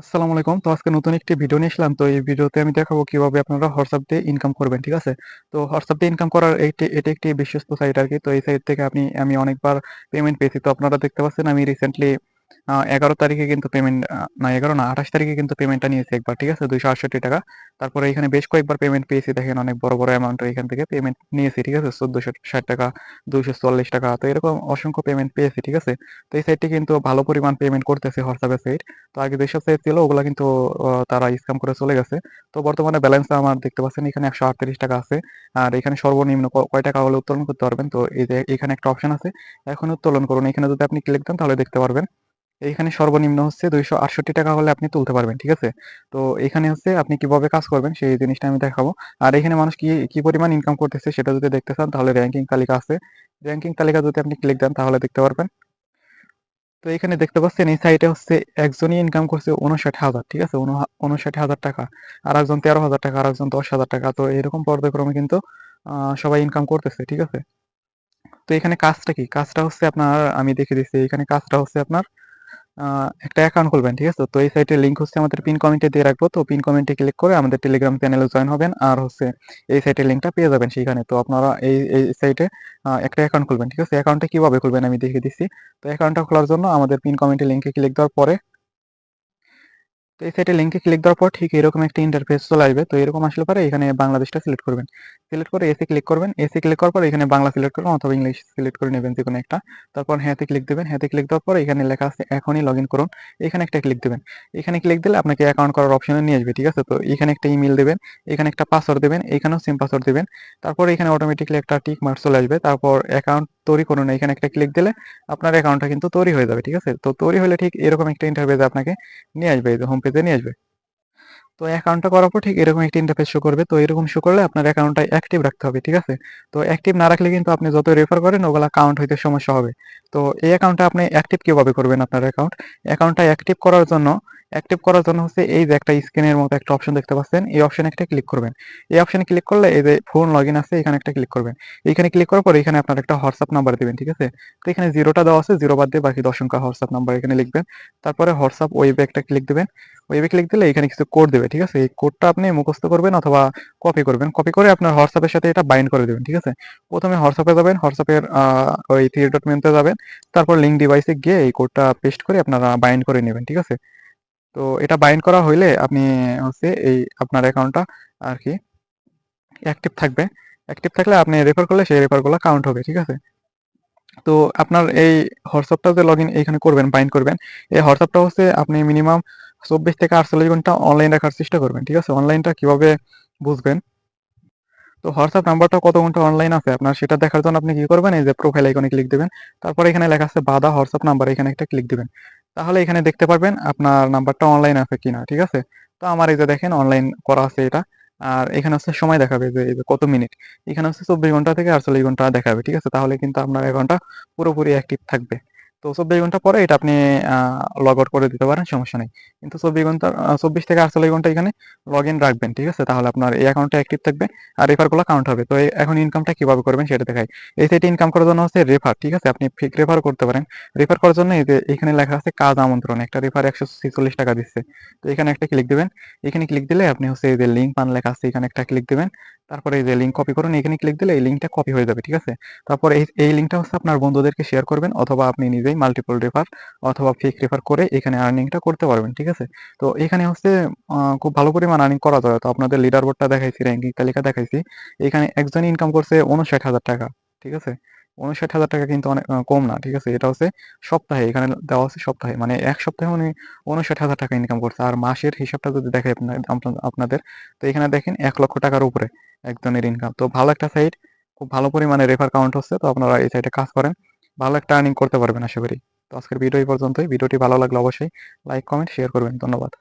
আসসালামু আলাইকুম। তো আজকে নতুন একটি ভিডিও নিয়ে এসলাম তো এই ভিডিওতে আমি দেখাবো কীভাবে আপনারা হোয়াটসঅ্যাপ দিয়ে ইনকাম করবেন, ঠিক আছে? তো হোয়াটসঅ্যাপ দিয়ে ইনকাম করার এইটি এটি একটি বিশ্বস্ত সাইট আর কি তো এই সাইট থেকে আপনি, আমি অনেকবার পেমেন্ট পেয়েছি। তো আপনারা দেখতে পাচ্ছেন আমি রিসেন্টলি এগারো তারিখে কিন্তু পেমেন্ট না, এগারো না, আঠাশ তারিখে কিন্তু পেমেন্টটা নিয়েছি একবার, ঠিক আছে? দুইশো আটষট্টি টাকা। তারপরে এখানে বেশ কয়েকবার পেমেন্ট পেয়েছি, দেখেন অনেক বড় বড় অ্যামাউন্টের এখান থেকে পেমেন্ট নিয়েছি, ঠিক আছে? চোদ্দশো ষাট টাকা, দুইশো চল্লিশ টাকা, তো এরকম অসংখ্য পেমেন্ট পেয়েছি, ঠিক আছে? তো এই সাইটটি কিন্তু ভালো পরিমাণ পেমেন্ট করতেছে হোয়াটসঅ্যাপের সাইট তো আগে যেসব সাইট ছিল, ওগুলা কিন্তু তারা স্ক্যাম করে চলে গেছে। তো বর্তমানে ব্যালেন্স আমার দেখতে পাচ্ছেন, এখানে একশো আটত্রিশ টাকা আছে। আর এখানে সর্বনিম্ন কয় টাকা হলে উত্তোলন করতে পারবেন? তো এই যে, এখানে একটা অপশন আছে, এখন উত্তোলন করুন। এখানে যদি আপনি ক্লিক দেন, তাহলে দেখতে পারবেন। এইখানে সর্বনিম্ন হচ্ছে দুইশো আটষট্টি টাকা হলে আপনি তুলতে পারবেন, ঠিক আছে? তো এখানে হচ্ছে আপনি কীভাবে কাজ করবেন সেই জিনিসটা আমি দেখাবো। আর এখানে মানুষ কি কি পরিমাণ ইনকাম করতেছে সেটা যদি দেখতে চান তাহলে র্যাঙ্কিং তালিকা আছে। র্যাঙ্কিং তালিকা যদি আপনি ক্লিক দেন তাহলে দেখতে পারবেন। তো এখানে দেখতে পাচ্ছেন এই সাইটে হচ্ছে একজনই ইনকাম করছে উনষাট হাজার, ঠিক আছে? উনষাট হাজার টাকা আর একজন তেরো হাজার টাকা আর একজন দশ হাজার টাকা। তো এরকম পর্যায়ক্রমে কিন্তু সবাই ইনকাম করতেছে, ঠিক আছে? তো এখানে কাজটা কি? কাজটা হচ্ছে আপনার, আমি দেখে দিচ্ছি, এখানে কাজটা হচ্ছে আপনার একটা অ্যাকাউন্ট খুলবেন, ঠিক আছে? তো এই সাইটের লিঙ্ক হচ্ছে আমাদের পিন কমেন্টে দিয়ে রাখব। তো পিন কমেন্টে ক্লিক করে আমাদের টেলিগ্রাম চ্যানেলে জয়েন হবেন আর হচ্ছে এই সাইটের লিঙ্কটা পেয়ে যাবেন সেখানে তো আপনারা এই এই সাইটে একটা অ্যাকাউন্ট খুলবেন, ঠিক আছে? অ্যাকাউন্টটা কীভাবে খুলবেন আমি দেখিয়ে দিচ্ছি। তো অ্যাকাউন্টটা খোলার জন্য আমাদের পিন কমেন্টে লিঙ্কে ক্লিক দেওয়ার পরে তো এই সাইটে লিংকে ক্লিক দেওয়ার পর ঠিক এরকম একটা ইন্টারফেস চলে আসবে। তো এরকম আসলে পরে এখানে বাংলাদেশটা সিলেক্ট করবেন। সিলেক্ট করে এসে ক্লিক করবেন। এসে ক্লিক করার পর এখানে বাংলা সিলেক্ট করবেন অথবা ইংলিশ সিলেক্ট করে নেবেন যে কোনো একটা। তারপর হ্যাঁতে ক্লিক দেবেন। হ্যাঁতে ক্লিক দেওয়ার পর এখানে লেখা আছে এখনই লগ ইন করুন। এখানে একটা ক্লিক দেবেন। এখানে ক্লিক দিলে আপনাকে অ্যাকাউন্ট করার অপশনে নিয়ে আসবে, ঠিক আছে? তো এখানে একটা ইমেল দেবেন, এখানে একটা পাসওয়ার্ড দেবেন, এখানেও সিম পাসওয়ার্ড দেবেন। তারপর এখানে অটোমেটিকলি একটা টিক মার্ক চলে আসবে। তারপর অ্যাকাউন্ট তৈরি করুন। এখানে একটা ক্লিক দিলে আপনার অ্যাকাউন্টটা কিন্তু তৈরি হয়ে যাবে, ঠিক আছে? তো তৈরি হলে ঠিক এরকম একটা ইন্টারভিউ আপনাকে নিয়ে আসবে, এই হোম পেজে নিয়ে আসবে। তো অ্যাকাউন্টটা করার পর ঠিক এরকম একটা ইন্টারফেস শো করবে। তো এরকম শো করলে আপনার অ্যাকাউন্টটা অ্যাক্টিভ রাখতে হবে, ঠিক আছে? তো অ্যাক্টিভ না রাখলে কিন্তু আপনি যত রেফার করেন ওগুলা কাউন্ট হইতে সমস্যা হবে। তো এই অ্যাকাউন্টটা আপনি অ্যাক্টিভ কীভাবে করবেন আপনার অ্যাকাউন্ট অ্যাকাউন্টটা অ্যাক্টিভ করার জন্য অ্যাক্টিভ করার জন্য হচ্ছে এই যে একটা স্ক্রিনের মতো একটা অপশন দেখতে পাচ্ছেন, এই অপশনে একটা ক্লিক করবেন। এই অপশনে ক্লিক করলে এই যে ফোন লগ আছে, এখানে একটা ক্লিক করবেন। এখানে ক্লিক করার পর এখানে আপনার একটা হোয়াটসঅ্যাপ নাম্বার দিবেন, ঠিক আছে? তো এখানে জিরোটা দেওয়া আছে জিরো বাদ দিয়ে বাকি দশ সংখ্যা হোয়াটসঅ্যাপ নাম্বার এখানে লিখবেন। তারপরে হোয়াটসঅ্যাপ ওয়েবে একটা ক্লিক দেবেন। ওয়েবে ক্লিক দিলে এখানে কিছু কোড দেবে ঠিক আছে? এই কোডটা আপনি মুখস্থ করবেন অথবা কপি করবেন। কপি করে আপনার হোয়াটসঅ্যাপের সাথে এটা বাইন্ড করে দেবেন, ঠিক আছে? প্রথমে হোয়াটসঅ্যাপে যাবেন হোয়াটসঅ্যাপের ওই থ্রি ডট মেনুতে যাবেন। তারপর লিঙ্ক ডিভাইসে গিয়ে এই কোডটা পেস্ট করে আপনারা বাইন্ড করে নেবেন, ঠিক আছে? তো এটা বাইন্ড করা হইলে আপনি হচ্ছে এই আপনার অ্যাকাউন্টটা আর কি অ্যাক্টিভ থাকবে। অ্যাক্টিভ থাকলে আপনি রেফার করলে সেই রেফারগুলো কাউন্ট হবে, ঠিক আছে? তো আপনার এই হোয়াটসঅ্যাপটা যে লগ ইন এখানে করবেন বাইন্ড করবেন, এই হোয়াটসঅ্যাপটা হচ্ছে আপনি মিনিমাম চব্বিশ থেকে আটচল্লিশ ঘণ্টা অনলাইন রাখার চেষ্টা করবেন, ঠিক আছে? অনলাইনটা কীভাবে বুঝবেন? তো হোয়াটসঅ্যাপ নাম্বারটা কত ঘণ্টা অনলাইন আছে? আপনার সেটা দেখার জন্য আপনি কি করবেন? এই যে প্রোফাইল আইকনে ক্লিক দিবেন। তারপরে এখানে লেখা আছে বাধা হোয়াটসঅ্যাপ নাম্বার এখানে একটা ক্লিক দিবেন। তাহলে এখানে দেখতে পারবেন আপনার নাম্বারটা অনলাইন আছে কিনা, ঠিক আছে? তো আমার এই যে দেখেন অনলাইন করা আছে এটা। আর এখানে হচ্ছে সময় দেখাবে যে কত মিনিট। এখানে হচ্ছে চব্বিশ ঘণ্টা থেকে আটচল্লিশ ঘণ্টা দেখাবে, ঠিক আছে? তাহলে কিন্তু আপনার অ্যাকাউন্টটা পুরোপুরি অ্যাক্টিভ থাকবে। তো চব্বিশ ঘণ্টা পরে এটা আপনি লগ আউট করে দিতে পারেন, সমস্যা নেই। কিন্তু চব্বিশ ঘণ্টা চব্বিশ থেকে আটচল্লিশ ঘণ্টা এখানে লগ ইন রাখবেন, ঠিক আছে? তাহলে আপনার এই অ্যাকাউন্টটা অ্যাক্টিভ থাকবে আর রেফারগুলো কাউন্ট হবে। তো এখন ইনকামটা কীভাবে করবেন সেটা দেখাই। এই সাইটে ইনকাম করার জন্য হচ্ছে রেফার ঠিক আছে? আপনি ফিক রেফার করতে পারেন। রেফার করার জন্য এখানে লেখা আছে কাজ আমন্ত্রণ, একটা রেফার একশো ছেচল্লিশ টাকা দিচ্ছে। তো এখানে একটা ক্লিক দিবেন। এখানে ক্লিক দিলে আপনি হচ্ছে এই যে লিঙ্ক পান লেখা আছে, এখানে একটা ক্লিক দিবেন। তারপরে এই যে লিঙ্ক কপি করুন, এখানে ক্লিক দিলে এই লিঙ্কটা কপি হয়ে যাবে, ঠিক আছে? তারপর এই লিঙ্কটা হচ্ছে আপনার বন্ধুদেরকে শেয়ার করবেন অথবা আপনি নিজেই মাল্টিপল রেফার অথবা ফিক রেফার করে এখানে আর্নিংটা করতে পারবেন, ঠিক আছে? তো এখানে হচ্ছে খুব ভালো পরিমাণ আর্নিং করা যায়। তো আপনাদের লিডার বোর্ডটা দেখাইছি র্যাঙ্কিং তালিকা দেখাইছি। এখানে একজন ইনকাম করছে উনষাট হাজার টাকা, ঠিক আছে? উনষাট হাজার টাকা কিন্তু অনেক কম না, ঠিক আছে? এটা হচ্ছে সপ্তাহে, এখানে দেওয়া আছে সপ্তাহে মানে এক সপ্তাহে উনি উনষাট হাজার টাকা ইনকাম করছে। আর মাসের হিসাবটা যদি আপনার- আপনাদের, তো এখানে দেখেন এক লক্ষ টাকার উপরে একজনের ইনকাম তো ভালো একটা সাইট খুব ভালো পরিমাণে রেফার কাউন্ট হচ্ছে, তো আপনারা এই সাইটে কাজ করেন। ভালো একটা আর্নিং করতে পারবেন আশা করি। তো আজকের ভিডিও এই পর্যন্তই। ভিডিওটি ভালো লাগলে অবশ্যই লাইক কমেন্ট শেয়ার করবেন। ধন্যবাদ।